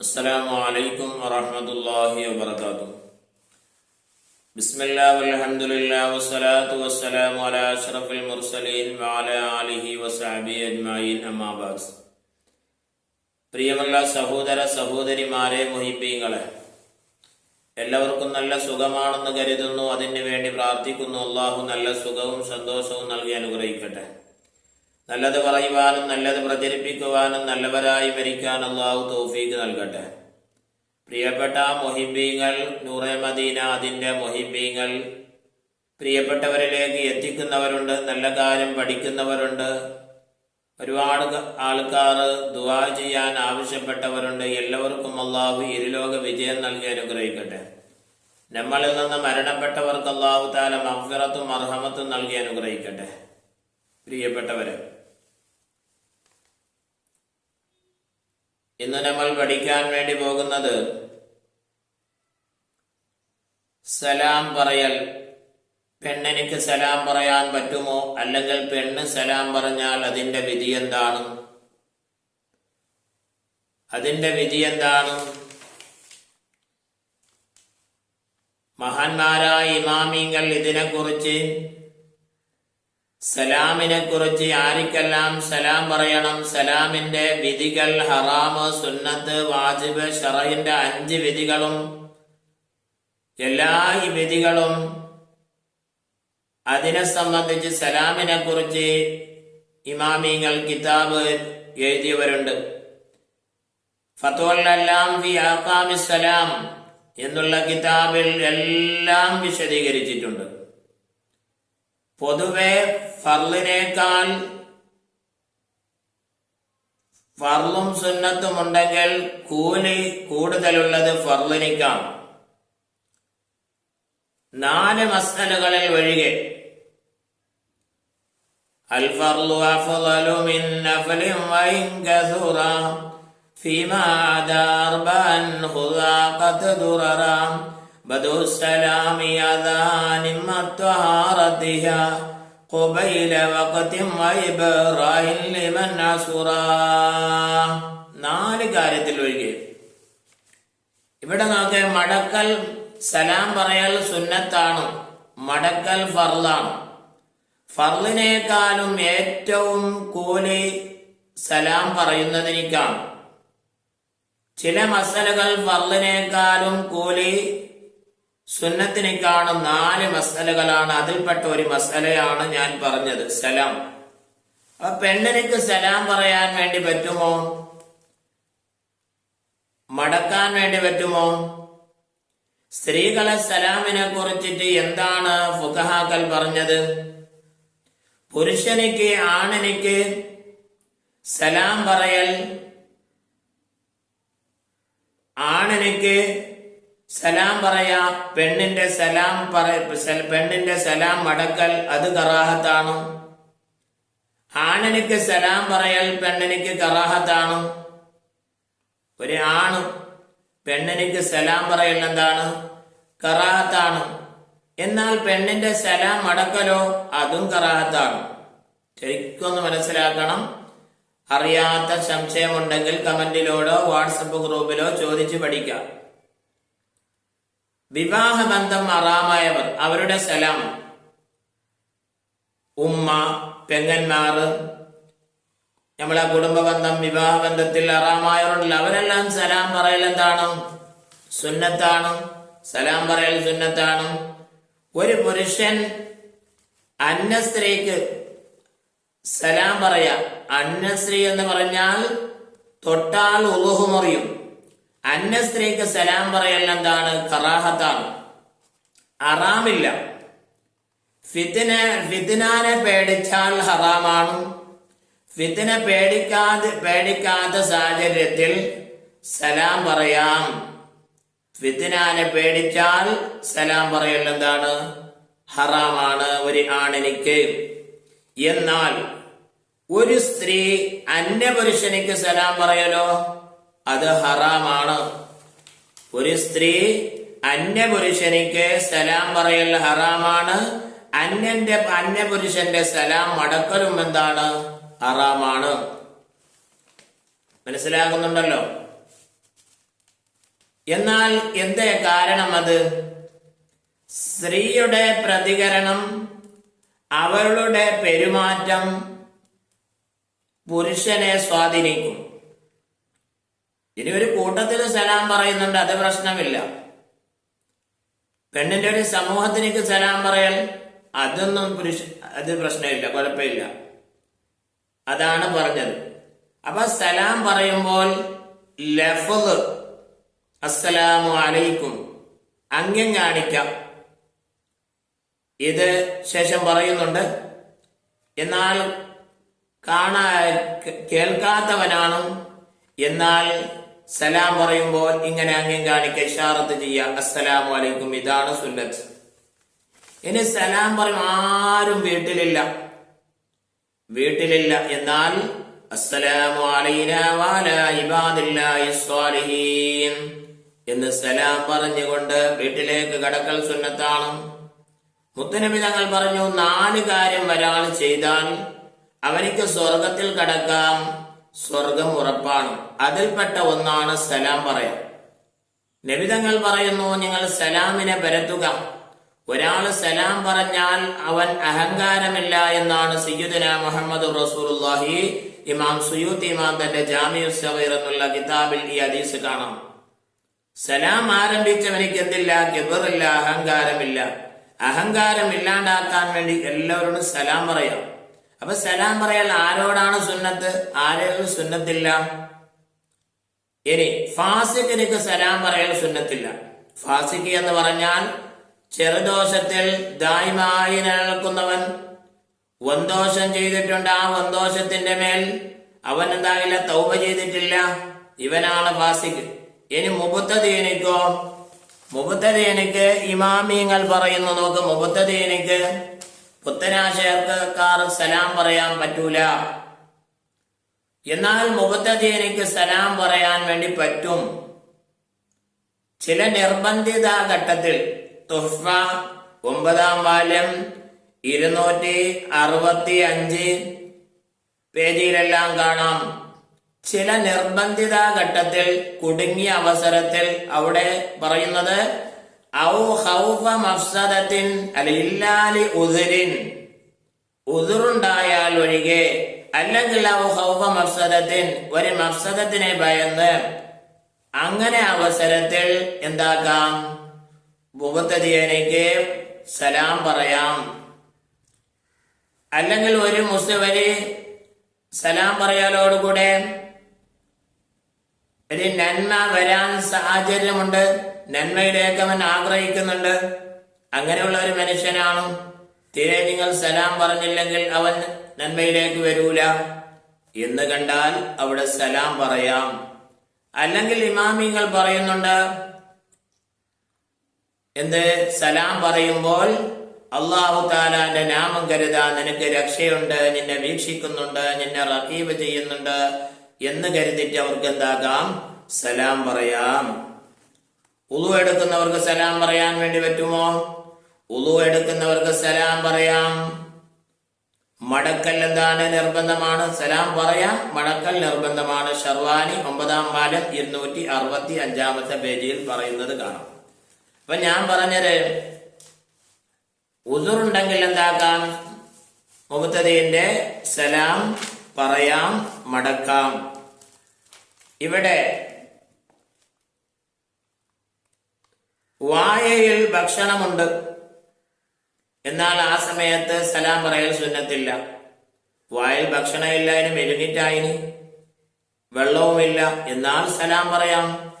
السلام عليكم ورحمة الله وبركاته بسم الله والحمد لله والصلاة والسلام على أشرف المرسلين وعلى آله وصحبه أجمعين أما بعد പ്രിയമുള്ള സഹോദര സഹോദരിമാരെ മുഹിബീങ്ങളെ എല്ലാവർക്കും നല്ല സുഖമാണെന്ന് കരുതുന്നു അതിനു വേണ്ടി പ്രാർത്ഥിക്കുന്നു അള്ളാഹു നല്ല സുഖവും സന്തോഷവും നൽകി അനുഗ്രഹിക്കട്ടെ നല്ലത് പറയുവാനും നല്ലത് പ്രചരിപ്പിക്കുവാനും നല്ലവരായി മരിക്കാൻ അള്ളാഹു തൗഫീക്ക് നൽകട്ടെ. പ്രിയപ്പെട്ട മൊഹിബീങ്ങൾ നൂറെ മദീന അതിന്റെ മൊഹിബീങ്ങൾ പ്രിയപ്പെട്ടവരിലേക്ക് എത്തിക്കുന്നവരുണ്ട് നല്ല കാര്യം പഠിക്കുന്നവരുണ്ട്. ഒരുപാട് ആൾക്കാർ ദുവാ ചെയ്യാൻ ആവശ്യപ്പെട്ടവരുണ്ട്. എല്ലാവർക്കും അള്ളാഹു ഇരുലോക വിജയം നൽകി അനുഗ്രഹിക്കട്ടെ. നമ്മളിൽ നിന്ന് മരണപ്പെട്ടവർക്ക് അള്ളാഹു താല മഫിറത്തും അർഹമത്തും നൽകി അനുഗ്രഹിക്കട്ടെ. പ്രിയപ്പെട്ടവരെ ഇന്ന് നമ്മൾ പഠിക്കാൻ വേണ്ടി പോകുന്നത് സലാം പറയൽ. പെണ്ണെനിക്ക് സലാം പറയാൻ പറ്റുമോ? അല്ലെങ്കിൽ പെണ്ണ് സലാം പറഞ്ഞാൽ അതിന്റെ വിധി എന്താണ്? അതിന്റെ വിധി എന്താണ്? മഹാന്മാരായ ഇമാമിങ്ങൾ ഇതിനെക്കുറിച്ച് സലാമിനെ കുറിച്ച് ആരിക്കെല്ലാം സലാം പറയണം? സലാമിന്റെ വിധികൾ ഹറാമ് സുന്നത്ത് വാജിബ് ഷറയിന്റെ അഞ്ച് വിധികളും എല്ലാ ഈ വിധികളും അതിനെ സംബന്ധിച്ച് സലാമിനെ കുറിച്ച് ഇമാമിങ്ങൾ കിതാബ് എഴുതിയവരുണ്ട്. ഫത്തോലെല്ലാം സലാം എന്നുള്ള കിതാബിൽ എല്ലാം വിശദീകരിച്ചിട്ടുണ്ട്. പൊതുവെ ഫർലിനേക്കാൾ ഫർലും സുന്നത്തും ഉണ്ടെങ്കിൽ കൂലി കൂടുതലുള്ളത് ഫർലിനിക്കാണ് നാല് മസ്തലുകളിൽ ഒഴികെ الفرل أفضل من نفل وإن كثرا فيما عدا أربعا خذا قد دررا بدو السلام أذان الطهارتها قبيل وقت وإبراء لمن عسرا നാല് കാര്യത്തിൽ ഒഴികെ ഇവിടെ നോക്കെ മടക്കൽ സലാം പറയൽ സുന്നത്താണ് മടക്കൽ ഫർലാണ് ഫർലിനേക്കാളും ഏറ്റവും കൂലി സലാം പറയുന്നതിനേക്കാണ് ചില മസലകൾ ഫർലിനേക്കാളും കൂലി സുന്നത്തിനേക്കാളും നാല് മസലകളാണ് അതിൽപ്പെട്ട ഒരു മസലയാണ് ഞാൻ പറഞ്ഞത്. സലാം. അപ്പൊ പെണ്ണിനിക്ക് സലാം പറയാൻ വേണ്ടി പറ്റുമോ? മടക്കാൻ വേണ്ടി പറ്റുമോ? സ്ത്രീകളെ സലാമിനെ കുറിച്ചിട്ട് എന്താണ് ഫുഖഹാക്കൽ പറഞ്ഞത്? പുരുഷനിക്ക് ആണിനിക്ക് സലാം പറയൽ ആണിനിക്ക് സലാം പറയാ പെണ്ണിന്റെ സലാം പറ പെണ്ണിന്റെ സലാം മടക്കൽ അത് കറാഹത്താണ്. ആണിനിക്ക് സലാം പറയൽ പെണ്ണിനിക്ക് കറാഹത്താണ്. ഒരു ആണ് പെണ്ണിനിക്ക് സലാം പറയൽ എന്താണ്? കറാഹത്താണ്. എന്നാൽ പെണ്ണിന്റെ സലാം മടക്കലോ അതും കറാഹത്താണ്. ശരിക്കൊന്ന് മനസ്സിലാക്കണം. അറിയാത്ത സംശയമുണ്ടെങ്കിൽ കമന്റിലോടോ വാട്സപ്പ് ഗ്രൂപ്പിലോ ചോദിച്ചു പഠിക്കാം. വിവാഹബന്ധം അറാമായവർ അവരുടെ സലാം. ഉമ്മ പെങ്ങന്മാർ നമ്മളെ കുടുംബബന്ധം വിവാഹബന്ധത്തിൽ അറാമായവരുണ്ടല്ലോ അവരെല്ലാം സലാം പറയൽ എന്താണ്? സുന്നത്താണ്. സലാം പറയൽ സുന്നത്താണ്. ഒരു പുരുഷൻ അന്യ സ്ത്രീക്ക് സലാം പറയാ അന്യ സ്ത്രീ എന്ന് പറഞ്ഞാൽ തൊട്ടാൽ ഉളുഹുമറിയും അന്യ സ്ത്രീക്ക് സലാം പറയൽ എന്താണ്? കറാഹത്താണ്. അറാമില്ല ഫിത്തിന ഫിത്തിനാനെ പേടിച്ചാൽ ഹറാമാണ്. ഫിത്തിന പേടിക്കാതെ പേടിക്കാത്ത സാഹചര്യത്തിൽ സലാം പറയാം. ഫിത്തിനാനെ പേടിച്ചാൽ സലാം പറയൽ എന്താണ്? ഹറാമാണ് ഒരു ആണിനിക്ക്. എന്നാൽ ഒരു സ്ത്രീ അന്യപുരുഷനിക്ക് സലാം പറയലോ? അത് ഹറാമാണ്. ഒരു സ്ത്രീ അന്യപുരുഷനിക്ക് സലാം പറയൽ ഹറാമാണ്. അന്യന്റെ അന്യപുരുഷന്റെ സലാം മടക്കലും എന്താണ്? ഹറാമാണ്. മനസ്സിലാകുന്നുണ്ടല്ലോ? എന്നാൽ എന്തേ കാരണം അത് സ്ത്രീയുടെ പ്രതികരണം അവളുടെ പെരുമാറ്റം പുരുഷനെ സ്വാധീനിക്കും. ഇനി ഒരു കൂട്ടത്തിൽ സലാം പറയുന്നുണ്ട് അത് പ്രശ്നമില്ല. പെണ്ണിന്റെ ഒരു സമൂഹത്തിലേക്ക് സലാം പറയൽ അതൊന്നും പുരുഷ അത് പ്രശ്നമില്ല കുഴപ്പമില്ല. അതാണ് പറഞ്ഞത്. അപ്പൊ സലാം പറയുമ്പോൾ ലഫത് അസ്സലാമു അലൈക്കും അംഗ്യം കാണിക്കാം. ഇത് ശേഷം പറയുന്നുണ്ട് എന്നാൽ കാണാ കേൾക്കാത്തവനാണ് എന്നാൽ സലാം പറയുമ്പോൾ ഇങ്ങനെ അംഗ്യം കാണിക്കുക ഇഷാറത്ത് ചെയ്യുക. അസ്സലാമു അലൈക്കും. ഇതാണ് സുന്നത്ത്. ഇനി സലാം പറയും ആരും വീട്ടിലില്ല. വീട്ടിലില്ല. എന്നാൽ അസ്സലാമു അലൈന എന്ന് സലാം പറഞ്ഞുകൊണ്ട് വീട്ടിലേക്ക് കടക്കൽ സുന്നത്താണ്. മുത്തനബി തങ്ങൾ പറഞ്ഞു നാല് കാര്യം ഒരാൾ ചെയ്താൽ അവനിക്ക് സ്വർഗത്തിൽ കടക്കാം. സ്വർഗം ഉറപ്പാണ്. അതിൽപ്പെട്ട ഒന്നാണ് സലാം പറയാം നബിതങ്ങൾ പറയുന്നു നിങ്ങൾ സലാമിനെ പരത്തുക. ഒരാൾ സലാം പറഞ്ഞാൽ അവൻ അഹങ്കാരമില്ല എന്നാണ് സയ്യുദന മുഹമ്മദ് റസൂലുള്ളാഹി ഇമാം സുയൂത്ത് ഇമാം തന്റെ ജാമിയു എന്നുള്ള കിതാബിൽ ഈ ഹദീസ് കാണാം. സലാം ആരംഭിച്ചവനിക്ക് എന്തില്ല? കെബറില്ല അഹങ്കാരമില്ല. അഹങ്കാരം ഇല്ലാണ്ടാക്കാൻ വേണ്ടി എല്ലാവരോടും സലാം പറയാം. അപ്പൊ സലാം പറയാൻ ആരോടാണ് സുന്നത്ത്? ആരോടും സുന്നത്തില്ല. ഇനി ഫാസിഖിനിക്ക് സലാം പറയൽ സുന്നത്തില്ല. ഫാസിഖ് എന്ന് പറഞ്ഞാൽ ചെറുദോഷത്തിൽ ദായ്മായി നിലനിൽക്കുന്നവൻ. വന്തോഷം ചെയ്തിട്ടുണ്ട് ആ വന്തോഷത്തിന്റെ മേൽ അവൻ എന്താകില്ല തൗബ ചെയ്തിട്ടില്ല. ഇവനാണ് ഫാസിഖ്. ഇനി മുബത്തദീനിക്കോ? മുബത്തദീനിക്ക് ഇമാമിയങ്ങൾ പറയുന്നു നോക്ക് മുബത്തദീനിക്ക് പുത്തനാശയർക്കാർ സലാം പറയാൻ പറ്റൂല. എന്നാൽ മുബത്തദീനിക്ക് സലാം പറയാൻ വേണ്ടി പറ്റും. ചില നിർബന്ധിത ഘട്ടത്തിൽ തുഹ്ഫ ഒമ്പതാം വാല്യം ഇരുന്നൂറ്റി അറുപത്തി അഞ്ച് പേജിയിലെല്ലാം കാണാം. ചില നിർബന്ധിത ഘട്ടത്തിൽ കുടുങ്ങിയ അവസരത്തിൽ അവിടെ പറയുന്നത് ഔ മഫ്സദത്തിൻ ഒഴികെ അല്ലെങ്കിൽ മഫ്സദത്തിൻ ഒരു മഫ്സദത്തിനെ ഭയന്ന്. അങ്ങനെ അവസരത്തിൽ എന്താക്കാം ഭൂപത്തതിയനയ്ക്ക് സലാം പറയാം. അല്ലെങ്കിൽ ഒരു മുസ്ലിം സലാം പറയാലോടുകൂടെ ഒരു നന്മ വരാൻ സാഹചര്യമുണ്ട്. നന്മയിലേക്ക് അവൻ ആഗ്രഹിക്കുന്നുണ്ട്. അങ്ങനെയുള്ള ഒരു മനുഷ്യനാണ്? തീരെ നിങ്ങൾ സലാം പറഞ്ഞില്ലെങ്കിൽ അവൻ നന്മയിലേക്ക് വരൂല. എന്ന് കണ്ടാൽ അവിടെ സലാം പറയാം. അല്ലെങ്കിൽ ഇമാമിങ്ങൾ പറയുന്നുണ്ട് എന്ത്? സലാം പറയുമ്പോൾ അള്ളാഹു താലാന്റെ നാമം കരുതാ നിനക്ക് രക്ഷയുണ്ട് നിന്നെ വീക്ഷിക്കുന്നുണ്ട് നിന്നെ റഹീബ് ചെയ്യുന്നുണ്ട്. എന്ന് കരുതിയിട്ട് അവർക്ക് എന്താകാം? സലാം പറയാം. ഉളു എടുക്കുന്നവർക്ക് സലാം പറയാൻ വേണ്ടി പറ്റുമോ? ഉളു എടുക്കുന്നവർക്ക് സലാം പറയാം. മടക്കൽ എന്താണ് നിർബന്ധമാണ്? സലാം പറയാം മടക്കൽ നിർബന്ധമാണ്. ഷർവാനി ഒമ്പതാം പാലം ഇരുന്നൂറ്റി അറുപത്തി അഞ്ചാമത്തെ പേജിൽ പറയുന്നത് കാണാം. അപ്പൊ ഞാൻ പറഞ്ഞത് ഉസുറുണ്ടെങ്കിൽ എന്താക്കാം മുബത്തതീന്റെ സലാം പറയാം മടക്കാം. ഇവിടെ വായയിൽ ഭക്ഷണമുണ്ട്. എന്നാൽ ആ സമയത്ത് സലാം പറയൽ സുന്നത്തില്ല. വായിൽ ഭക്ഷണമില്ല അതിന് മെരുങ്ങിറ്റായിന് വെള്ളവുമില്ല എന്നാൽ സലാം പറയാം.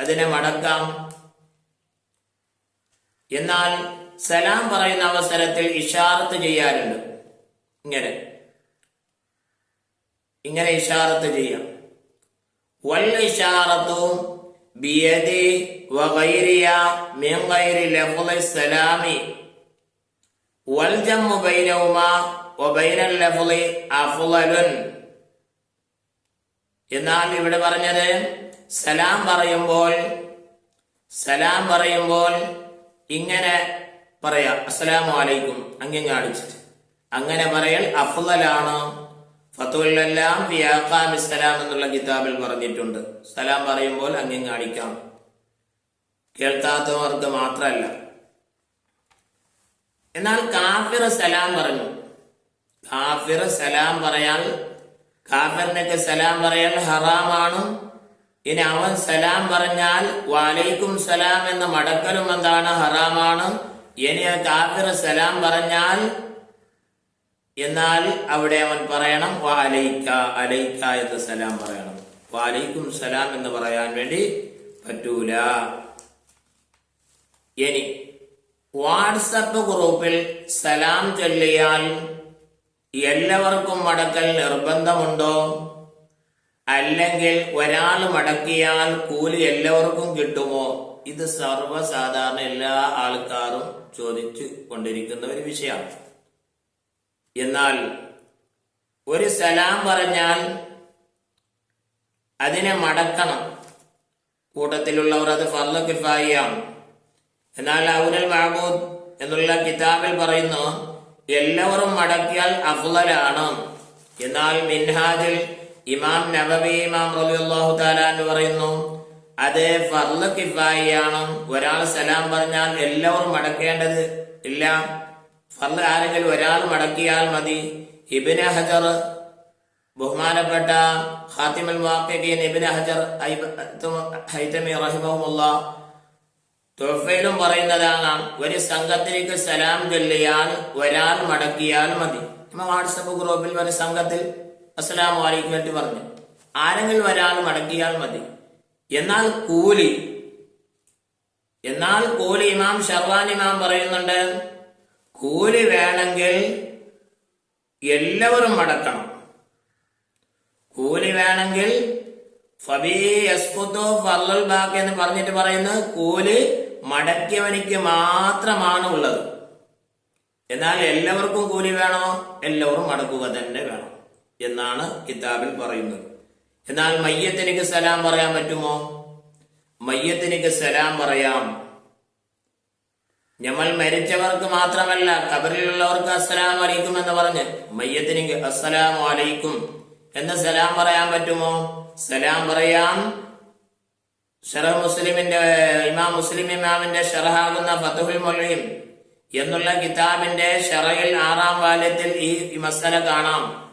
അതിനെ മടക്കാം. എന്നാൽ സലാം പറയുന്ന അവസരത്തിൽ ഇഷാറത്ത് ചെയ്യാറുണ്ട്. ഇങ്ങനെ. ഇങ്ങനെ ഇഷാറത്ത് ചെയ്യാം. വൽ ബിയദി വഗൈരിയ മിൻ വൽ എന്നാൽ ഇവിടെ പറഞ്ഞത്? സലാം പറയുമ്പോൾ സലാം പറയുമ്പോൾ ഇങ്ങനെ പറയാം അസ്സലാമു അലൈക്കും. അങ്ങനെ കാണിച്ചിട്ട് അങ്ങനെ പറയൽ അഫ്ളലാണ് ഫത്തുലെല്ലാം വിയാഖാം ഇസ്ലാം എന്നുള്ള കിതാബിൽ പറഞ്ഞിട്ടുണ്ട്. സലാം പറയുമ്പോൾ അങ്ങനെ കാണിക്കാം കേൾക്കാത്തവർക്ക് മാത്രമല്ല എന്നാൽ കാഫിർ സലാം പറഞ്ഞു. കാഫിർ സലാം പറയാൻ കാഫിറിനൊക്കെ സലാം പറയാൻ ഹറാമാണ്. ഇനി അവൻ സലാം പറഞ്ഞാൽ വാലൈക്കും സലാം എന്ന മടക്കലും എന്താണ് ഹറാമാണ്? ഇനി ആ കാഫിർ സലാം പറഞ്ഞാൽ എന്നാൽ അവിടെ അവൻ പറയണം വാലൈക്ക അലൈക്ക എന്ന് സലാം പറയണം. വാലൈക്കും സലാം എന്ന് പറയാൻ വേണ്ടി പറ്റൂല. ഇനി വാട്സപ്പ് ഗ്രൂപ്പിൽ സലാം ചൊല്ലിയാൽ എല്ലാവർക്കും മടക്കൽ നിർബന്ധമുണ്ടോ? അല്ലെങ്കിൽ ഒരാൾ മടക്കിയാൽ കൂലി എല്ലാവർക്കും കിട്ടുമോ? ഇത് സർവസാധാരണ എല്ലാ ആൾക്കാരും ചോദിച്ചു കൊണ്ടിരിക്കുന്ന ഒരു വിഷയമാണ്. എന്നാൽ ഒരു സലാം പറഞ്ഞാൽ അതിനെ മടക്കണം. കൂട്ടത്തിലുള്ളവർ അത് ഫർദ് കിഫായിയാണ് എന്നാൽ ഔനൽ മഹബൂദ് എന്നുള്ള കിതാബിൽ പറയുന്നു എല്ലാവരും മടക്കിയാൽ അഫ്ലലാണ്. എന്നാൽ മിൻഹാജിൽ ഇമാം നബബി ഇമാം റബിഹു താലാൻ പറയുന്നു അത് ഫർൾ കിഫായിയാണ് ഒരാൾ സലാം പറഞ്ഞാൽ എല്ലാവരും മടക്കേണ്ടത് ഇല്ല. ഫർൾ ആരെങ്കിലും ഒരാൾ മടക്കിയാൽ മതി. ഇബിന് ഹജർ ബഹുമാനപ്പെട്ട ഹാത്തിമൽ വാക്കിൻ ഇബ്നു ഹജർ റഹിമഹുല്ലാ തൊഫയിലും പറയുന്നതാണ് ഒരു സംഘത്തിലേക്ക് സലാം ചൊല്ലിയാൽ ഒരാൾ മടക്കിയാൽ മതി. നമ്മൾ വാട്സപ്പ് ഗ്രൂപ്പിൽ ഒരു സംഘത്തിൽ അസ്സലാം വാലിക്കും വേണ്ടി പറഞ്ഞു. ആരെങ്കിലും ഒരാൾ മടക്കിയാൽ മതി. എന്നാൽ കൂലി എന്നാൽ കൂലി ഇമാം ഷർവാൻ ഇമാം പറയുന്നുണ്ട് കൂലി വേണമെങ്കിൽ എല്ലാവരും മടക്കണം. കൂലി വേണമെങ്കിൽ ഫബീ എന്ന് പറഞ്ഞിട്ട് പറയുന്നത് കൂലി മടക്കിയവനിക്ക് മാത്രമാണ് ഉള്ളത്. എന്നാൽ എല്ലാവർക്കും കൂലി വേണോ? എല്ലാവരും മടക്കുക തന്നെ വേണം എന്നാണ് കിതാബിൽ പറയുന്നത്. എന്നാൽ മയ്യത്തിനിക്ക് സലാം പറയാൻ പറ്റുമോ? മയ്യത്തിനിക്ക് സലാം പറയാം. ഞമ്മൾ മരിച്ചവർക്ക് മാത്രമല്ല കബറിലുള്ളവർക്ക് അസ്സലാം അലൈക്കും എന്ന് പറഞ്ഞ് മയ്യത്തിന് അസ്സലാം അലൈക്കും. എന്ന് സലാം പറയാൻ പറ്റുമോ? സലാം പറയാം. ഷറഹ് മുസ്ലിമിന്റെ ഇമാം മുസ്ലിം ഇമാമിന്റെ ഷറഹാകുന്ന ഫത്തുഹുൽ മൊഴിയും എന്നുള്ള കിതാബിന്റെ ഷറയിൽ ആറാം വാല്യത്തിൽ ഈ മസല കാണാം.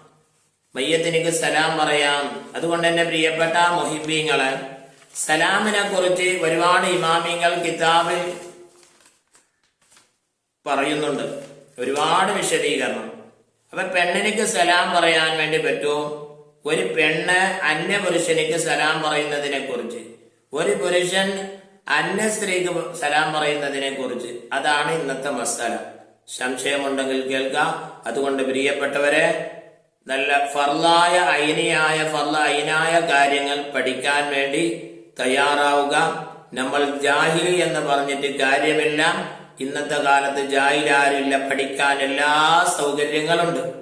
മയ്യത്തിനിക്ക് സലാം പറയാം. അതുകൊണ്ട് തന്നെ പ്രിയപ്പെട്ട മൊഹിബീങ്ങൾ സലാമിനെ കുറിച്ച് ഒരുപാട് ഇമാമിങ്ങൾ കിതാബിൽ പറയുന്നുണ്ട്. ഒരുപാട് വിശദീകരണം. അപ്പൊ പെണ്ണിനിക്ക് സലാം പറയാൻ വേണ്ടി പറ്റുമോ? ഒരു പെണ്ണ് അന്യ പുരുഷനിക്ക് സലാം പറയുന്നതിനെ കുറിച്ച്. ഒരു പുരുഷൻ അന്യ സ്ത്രീക്ക് സലാം പറയുന്നതിനെ കുറിച്ച്. അതാണ് ഇന്നത്തെ മസാല. സംശയമുണ്ടെങ്കിൽ കേൾക്കാം. അതുകൊണ്ട് പ്രിയപ്പെട്ടവരെ നല്ല ഫർലായ അയിനിയായ ഫർല അയിനായ കാര്യങ്ങൾ പഠിക്കാൻ വേണ്ടി തയ്യാറാവുക. നമ്മൾ ജാഹിലി എന്ന് പറഞ്ഞിട്ട് കാര്യമില്ല. ഇന്നത്തെ കാലത്ത് ജായിലാരില്ല പഠിക്കാൻ എല്ലാ സൗകര്യങ്ങളുണ്ട്.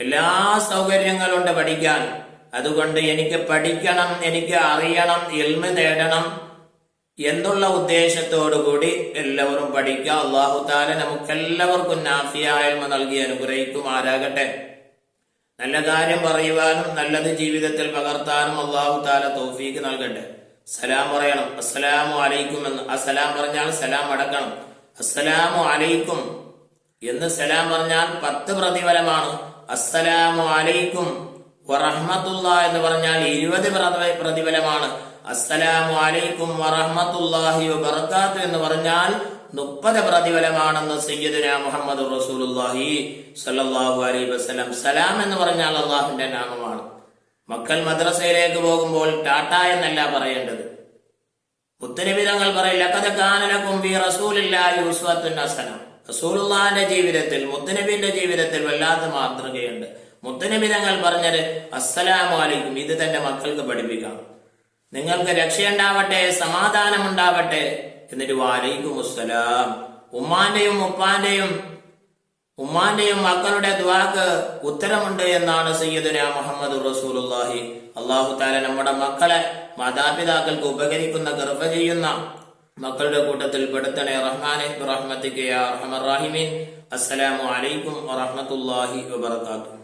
എല്ലാ സൗകര്യങ്ങളുണ്ട് പഠിക്കാൻ. അതുകൊണ്ട് എനിക്ക് പഠിക്കണം എനിക്ക് അറിയണം എൽമ നേടണം എന്നുള്ള ഉദ്ദേശത്തോടു കൂടി എല്ലാവരും പഠിക്കുക. അള്ളാഹു താല നമുക്കെല്ലാവർക്കും നാഫിയായ്മ നൽകി അനുഗ്രഹിക്കുമാരാകട്ടെ നല്ല കാര്യം പറയുവാനും നല്ലത് ജീവിതത്തിൽ പകർത്താനും അള്ളാഹു താല തോഫീക്ക് നൽകട്ടെ. സലാം പറയണം. അസ്സലാമു അലൈക്കും എന്ന് ആ സലാം പറഞ്ഞാൽ സലാം അടക്കണം. അസ്സലാമു അലൈക്കും. എന്ന് സലാം പറഞ്ഞാൽ പത്ത് പ്രതിഫലമാണ്. അസ്സലാമു അലൈക്കും വറഹ്മത്തുള്ള എന്ന് പറഞ്ഞാൽ ഇരുപത് പ്രതി- പ്രതിഫലമാണ്. അസ്സലാമു അലൈക്കും വറഹ്മത്തുള്ളാഹി വബറകാത്ത് എന്ന് പറഞ്ഞാൽ മുപ്പത് പ്രതിഫലമാണെന്ന് സയ്യിദുന മുഹമ്മദ് റസൂലുള്ളാഹി സ്വല്ലല്ലാഹു അലൈഹി വസല്ലം. സലാം എന്ന് പറഞ്ഞാൽ അള്ളാഹുവിന്റെ നാമമാണ്. മക്കൾ മദ്രസയിലേക്ക് പോകുമ്പോൾ ടാറ്റ എന്നല്ല പറയേണ്ടത്. ഉസ്വത്തുൻ പറയില്ല റസൂലുള്ളാന്റെ ജീവിതത്തിൽ മുത്തനബിന്റെ ജീവിതത്തിൽ വല്ലാത്ത മാതൃകയുണ്ട്. മുത്തനബി തങ്ങൾ പറഞ്ഞത് അസ്സലാമു അലൈക്കും ഇത് തന്റെ മക്കൾക്ക് പഠിപ്പിക്കാം. നിങ്ങൾക്ക് രക്ഷയുണ്ടാവട്ടെ സമാധാനം ഉണ്ടാവട്ടെ എന്നിട്ട് വാലൈക്കും അസ്സലാം. ഉമ്മാന്റെയും ഉപ്പാന്റെയും ഉമ്മാന്റെയും മക്കളുടെ ദ്വാക്ക് ഉത്തരമുണ്ട് എന്നാണ് സയ്യിദുന മുഹമ്മദ് റസൂലുള്ളാഹി അള്ളാഹു താല നമ്മുടെ മക്കളെ മാതാപിതാക്കൾക്ക് ഉപകരിക്കുന്ന കൃപ ചെയ്യുന്ന മക്കളുടെ കൂട്ടത്തിൽ പെടുത്തണേ. റഹ്മാനെ റഹ്മത്തിക്ക് അസ്സലാമു അലൈക്കും വറഹ്മത്തുള്ളാഹി വബറകാതുഹു.